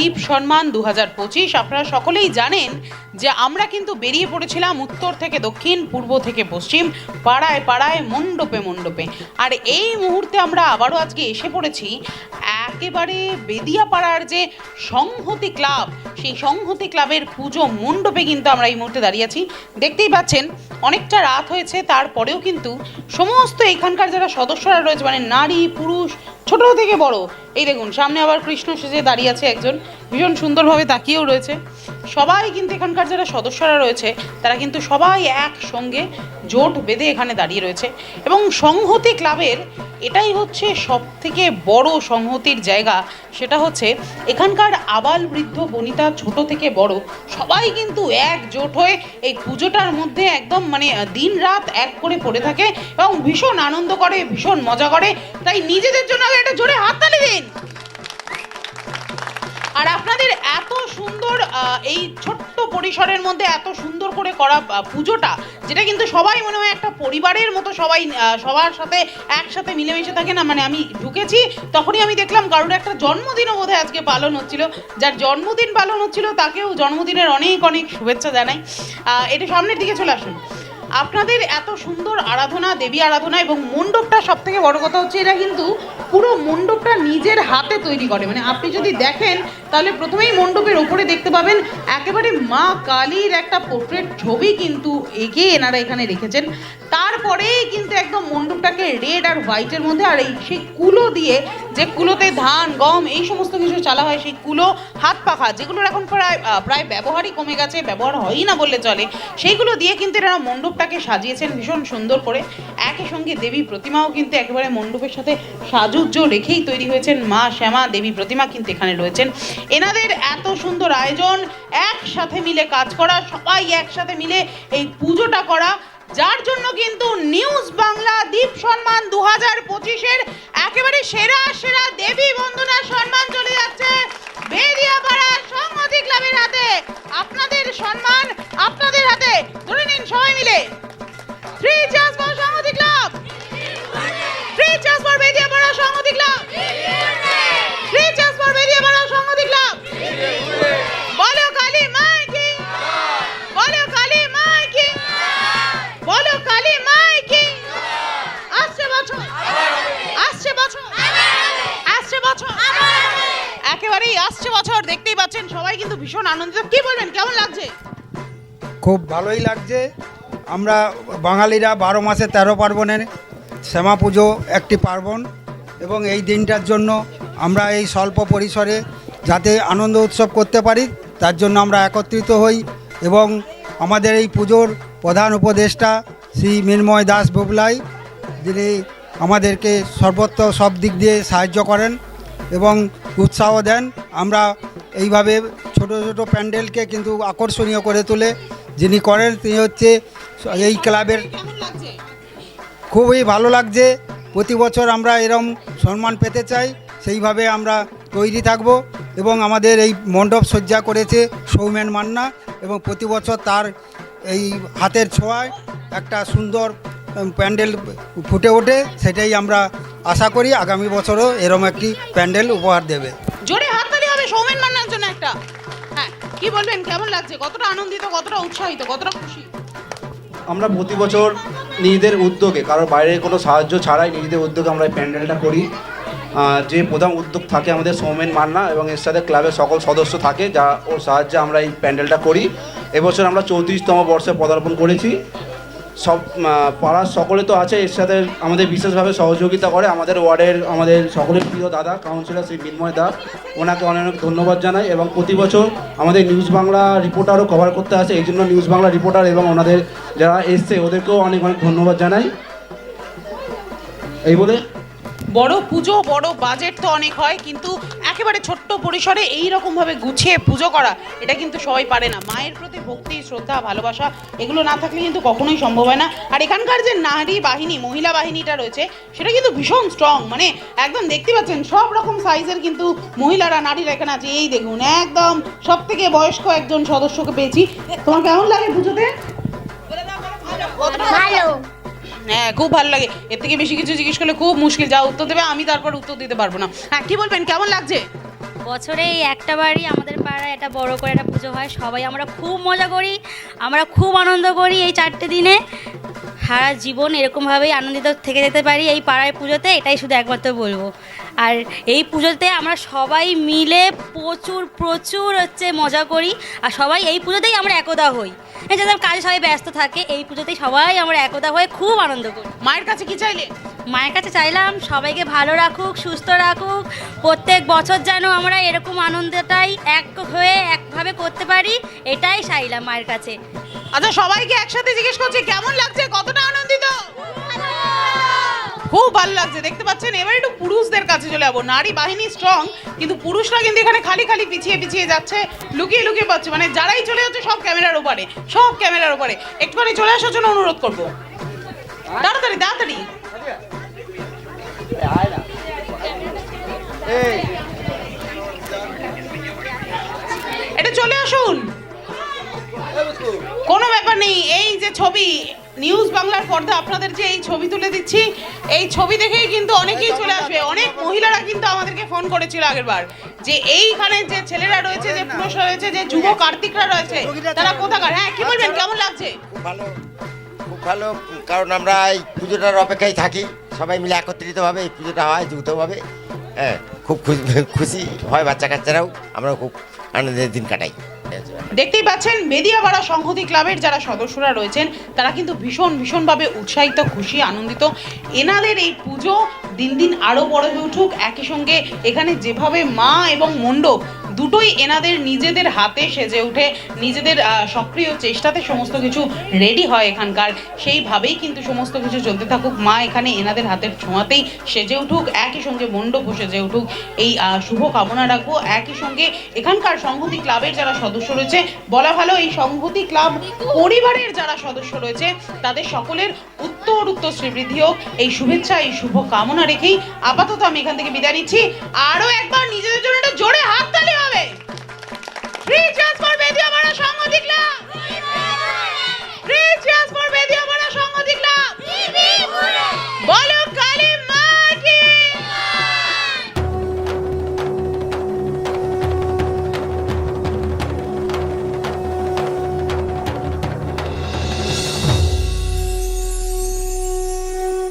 দ্বীপ সম্মান দু হাজার পঁচিশ। আপনারা সকলেই জানেন যে আমরা কিন্তু বেরিয়ে পড়েছিলাম উত্তর থেকে দক্ষিণ, পূর্ব থেকে পশ্চিম, পাড়ায় পাড়ায়, মণ্ডপে মণ্ডপে। আর এই মুহূর্তে আমরা আবারও আজকে এসে পড়েছি একেবারে বেদিয়াপাড়ার যে সংহতি ক্লাব, সেই সংহতি ক্লাবের পুজো মণ্ডপে কিন্তু আমরা এই মুহূর্তে দাঁড়িয়ে আছি। দেখতেই পাচ্ছেন, অনেকটা রাত হয়েছে, তারপরেও কিন্তু সমস্ত এখানকার যারা সদস্যরা রয়েছে মানে নারী, পুরুষ ছোট থেকে বড়। এই দেখুন, সামনে আবার কৃষ্ণ সেজে দাঁড়িয়ে আছে একজন। ভীষণ সুন্দরভাবে তাকিয়েও রয়েছে। সবাই কিন্তু এখানকার যারা সদস্যরা রয়েছে, তারা কিন্তু সবাই একসঙ্গে জোট বেঁধে এখানে দাঁড়িয়ে রয়েছে। এবং সংহতি ক্লাবের এটাই হচ্ছে সব থেকে বড় সংহতির জায়গা। সেটা হচ্ছে এখানকার আবাল বৃদ্ধ বনিতা ছোট থেকে বড়, সবাই কিন্তু একজোট হয়ে এই পুজোটার মধ্যে একদম মানে দিন রাত এক করে পড়ে থাকে এবং ভীষণ আনন্দ করে, ভীষণ মজা করে। তাই নিজেদের জন্য একটা জোরে হাততালি দিন। আর আপনাদের এত সুন্দর এই পরিসরের মধ্যে এত সুন্দর করে করা পুজোটা, যেটা কিন্তু সবাই মনে হয় একটা পরিবারের মতো সবাই সবার সাথে একসাথে মিলেমিশে থাকে না। মানে আমি ঢুকেছি, তখনই আমি দেখলাম কারোর একটা জন্মদিনও বোধহয় আজকে পালন হচ্ছিল। যার জন্মদিন পালন হচ্ছিল, তাকেও জন্মদিনের অনেক অনেক শুভেচ্ছা জানাই। এটা সামনের দিকে চলে আসুন। আপনাদের এত সুন্দর আরাধনা, দেবী আরাধনা এবং মণ্ডপটা সব থেকে বড় কথা হচ্ছে এটা কিন্তু পুরো মণ্ডপটা নিজের হাতে তৈরি করে। মানে আপনি যদি দেখেন, তাহলে প্রথমেই মণ্ডপের ওপরে দেখতে পাবেন একেবারে মা কালীর একটা পোর্ট্রেট ছবি কিন্তু এঁকে এনারা এখানে রেখেছেন। তারপরেই কিন্তু একদম মণ্ডপটাকে রেড আর হোয়াইটের মধ্যে আর এই সেই কুলো দিয়ে যে কুলোতে ধান, গম এই সমস্ত কিছু চালা হয়, সেই কুলো হাত পাখা যেগুলোর এখন প্রায় প্রায় ব্যবহারই কমে গেছে, ব্যবহার হয়ই না বললে চলে। সেইগুলো দিয়ে কিন্তু এরা মণ্ডপটাকে সাজিয়েছেন ভীষণ সুন্দর করে। একই সঙ্গে দেবী প্রতিমাও কিন্তু একেবারে মণ্ডপের সাথে সাজুজ্য রেখেই তৈরি হয়েছেন মা শ্যামা। দেবী প্রতিমা কিন্তু এখানে রয়েছেন। এনাদের এত সুন্দর আয়োজন, একসাথে মিলে কাজ করা, সবাই একসাথে মিলে এই পুজোটা করা, যার জন্য কিন্তু নিউজ বাংলা দ্বীপ সম্মান দু হাজার পঁচিশের একেবারে সেরা সেরা দেবী বন্দনা সম্মান চলে যাচ্ছে। বেরিয়াপাড়া সংহতি ক্লাবের হাতে। আপনাদের সম্মান আপনাদের হাতে। ধরে নিন সবাই মিলে। থ্রি চার্জ আসছে বছর, দেখতেই পাচ্ছেন, সবাই কিন্তু ভীষণ আনন্দিত। কি বলবেন, কেমন লাগছে? খুব ভালোই লাগছে। আমরা বাঙালিরা বারো মাসে তেরো পার্বণের শ্যামা পুজো একটি পার্বণ এবং এই দিনটার জন্য আমরা এই স্বল্প পরিসরে যাতে আনন্দ উৎসব করতে পারি, তার জন্য আমরা একত্রিত হই এবং আমাদের এই পুজোর প্রধান উপদেষ্টা শ্রী মৃন্ময় দাস বুবলাই, যিনি আমাদেরকে সর্বত্র সব দিক দিয়ে সাহায্য করেন এবং উৎসাহ দেন। আমরা এইভাবে ছোট ছোট প্যান্ডেলকে কিন্তু আকর্ষণীয় করে তোলে। যিনি করেন তিনি হচ্ছে এই ক্লাবের খুবই ভালো লাগছে। প্রতি বছর আমরা এরম সম্মান পেতে চাই। সেইভাবে আমরা তৈরি থাকব এবং আমাদের এই মণ্ডপ সজ্জা করেছে সৌমেন মান্না এবং প্রতি বছর তার এই হাতের ছোঁয়ায় একটা সুন্দর প্যান্ডেল ফুটে ওঠে। সেটাই আমরা আশা করি আগামী বছরও এরম একটি প্যান্ডেল উপহার দেবে। একটা। হ্যাঁ কি বলবেন? কেমন লাগছে? কতটা আনন্দিত, কতটা উৎসাহিত, কতটা খুশি? আমরা প্রতি বছর নিজেদের উদ্যোগে কারোর বাইরের কোনো সাহায্য ছাড়াই নিজেদের উদ্যোগে আমরা এই প্যান্ডেলটা করি। যে প্রধান উদ্যোগ থাকে আমাদের সৌমেন মান্না এবং এর সাথে ক্লাবের সকল সদস্য থাকে যা ওর সাহায্যে আমরা এই প্যান্ডেলটা করি। এবছর আমরা চৌত্রিশতম বর্ষে পদার্পণ করেছি। সব পাড়ার সকলে তো আছে, এর সাথে আমাদের বিশেষভাবে সহযোগিতা করে। আমাদের ওয়ার্ডের, আমাদের সকলের প্রিয় দাদা, কাউন্সিলর শ্রী মিন্ময় দাস ওনাকে অনেক অনেক ধন্যবাদ জানাই এবং প্রতি বছর আমাদের নিউজ বাংলা রিপোর্টারও কভার করতে আসে। এই জন্য নিউজ বাংলা রিপোর্টার এবং ওনাদের যারা এসছে, ওদেরকেও অনেক অনেক ধন্যবাদ জানাই। এই বলে বড় পুজো, বড় বাজেট তো অনেক হয়, কিন্তু একেবারে ছোট্ট পরিসরে এই রকম ভাবে গুছিয়ে পুজো করা, এটা কিন্তু সবাই পারে না। মায়ের প্রতি ভক্তি, শ্রদ্ধা, ভালোবাসা, এগুলো না থাকলে কিন্তু কখনোই সম্ভব হয় না। আর এখানকার যে নারী বাহিনী, মহিলা বাহিনীটা রয়েছে, সেটা কিন্তু ভীষণ স্ট্রং মানে একদম দেখতে পাচ্ছেন, সব রকম সাইজের কিন্তু মহিলারা, নারীরা এখানে আছে। এই দেখুন, একদম সব থেকে বয়স্ক একজন সদস্যকে পেয়েছি। তোমার কেমন লাগে পুজোতে? ভালো। হ্যাঁ খুব ভালো লাগে। এর থেকে বেশি কিছু জিজ্ঞেস করলে খুব মুশকিল। যা উত্তর দেবে, আমি তারপর উত্তর দিতে পারব না। হ্যাঁ কি বলবেন? কেমন লাগছে? বছরে এই একটা বারই আমাদের পাড়ায় একটা বড় করে একটা পুজো হয়। সবাই আমরা খুব মজা করি, আমরা খুব আনন্দ করি এই চারটে দিনে। সারা জীবন এরকমভাবেই আনন্দিত থেকে যেতে পারি এই পাড়ায় পুজোতে এটাই শুধু একমাত্র বলব। আর এই পুজোতে আমরা সবাই মিলে প্রচুর প্রচুর হচ্ছে মজা করি আর সবাই এই পুজোতেই আমরা একদা হই। যাদের কাজে সবাই ব্যস্ত থাকে এই পুজোতেই সবাই আমরা একদা হয়ে খুব আনন্দ করি। মায়ের কাছে কি চাইলে? মায়ের কাছে চাইলাম সবাইকে ভালো রাখুক সুস্থ রাখুক প্রত্যেক বছর যেন আমরা এরকম আনন্দটাই এক হয়ে একভাবে করতে পারি এটাই চাইলাম মায়ের কাছে। আচ্ছা সবাইকে একসাথে জিজ্ঞেস করছি, কেমন লাগছে? কতটা আনন্দিত? খুব ভালো লাগছে, দেখতে পাচ্ছেন? এবার একটু পুরুষদের কাছে চলে যাব। নারী বাহিনী স্ট্রং কিন্তু পুরুষরা কিন্তু এখানে খালি খালি পিছিয়ে পিছিয়ে যাচ্ছে, লুকিয়ে লুকিয়ে পাচ্ছে। মানে যারাই চলে যাচ্ছে, সব ক্যামেরার উপরে সব ক্যামেরার উপরে একটুখানি চলে আসার জন্য অনুরোধ করব। তাড়াতাড়ি তাড়াতাড়ি। ছবি নিউজ বাংলার পর্দা, আপনাদের যে এই ছবি তুলে দিচ্ছি, এই ছবি দেখেই কিন্তু অনেকেই চলে আসবে। অনেক মহিলারা কিন্তু আমাদেরকে ফোন করেছিল আগের বার যে এইখানে যে ছেলেরা রয়েছে, যে পুরুষ রয়েছে, যে যুব কার্তিকরা রয়েছে, তারা কোথাকার? হ্যাঁ কি বলবেন? কেমন লাগছে? খুব ভালো খুব ভালো, কারণ আমরা এই পুজোটার অপেক্ষায় থাকি। সবাই মিলে একত্রিতভাবে এই পুজোটা হয়, যৌথভাবে। হ্যাঁ খুব খুশি খুশি হয় বাচ্চা কাচ্চারাও আমরাও খুব আনন্দের দিন কাটাই। দেখতেই পাচ্ছেন বেদিয়াপাড়া সংহতি ক্লাবের যারা সদস্যরা রয়েছেন, তারা কিন্তু ভীষণ ভীষণভাবে উৎসাহিত, খুশি, আনন্দিত। এনাদের এই পুজো দিন দিন আরও বড় হয়ে উঠুক। একই সঙ্গে এখানে যেভাবে মা এবং মণ্ডপ দুটোই এনাদের নিজেদের হাতে সেজে উঠে, নিজেদের সক্রিয় চেষ্টাতে সমস্ত কিছু রেডি হয় এখানকার। সেইভাবেই কিন্তু সমস্ত কিছু চলতে থাকুক। মা এখানে এনাদের হাতের ছোঁয়াতেই সেজে উঠুক, একই সঙ্গে মণ্ডপও সেজে উঠুক। এই শুভ কামনা রাখব। একই সঙ্গে এখানকার সংহতি ক্লাবের যারা সদস্য রয়েছে, বলা ভালো এই সংহতি ক্লাব পরিবারের যারা সদস্য রয়েছে, তাদের সকলের উত্তর উত্তর শ্রীবৃদ্ধি হোক। এই শুভেচ্ছা, এই শুভ কামনা না রেখেই আপাতত আমি এখান থেকে বিদায় নিচ্ছি। আরও একবার নিজেদের জন্য একটা জোরে হাততালি হবে। ফ্রি বেদি আমরা সঙ্গ দেখলাম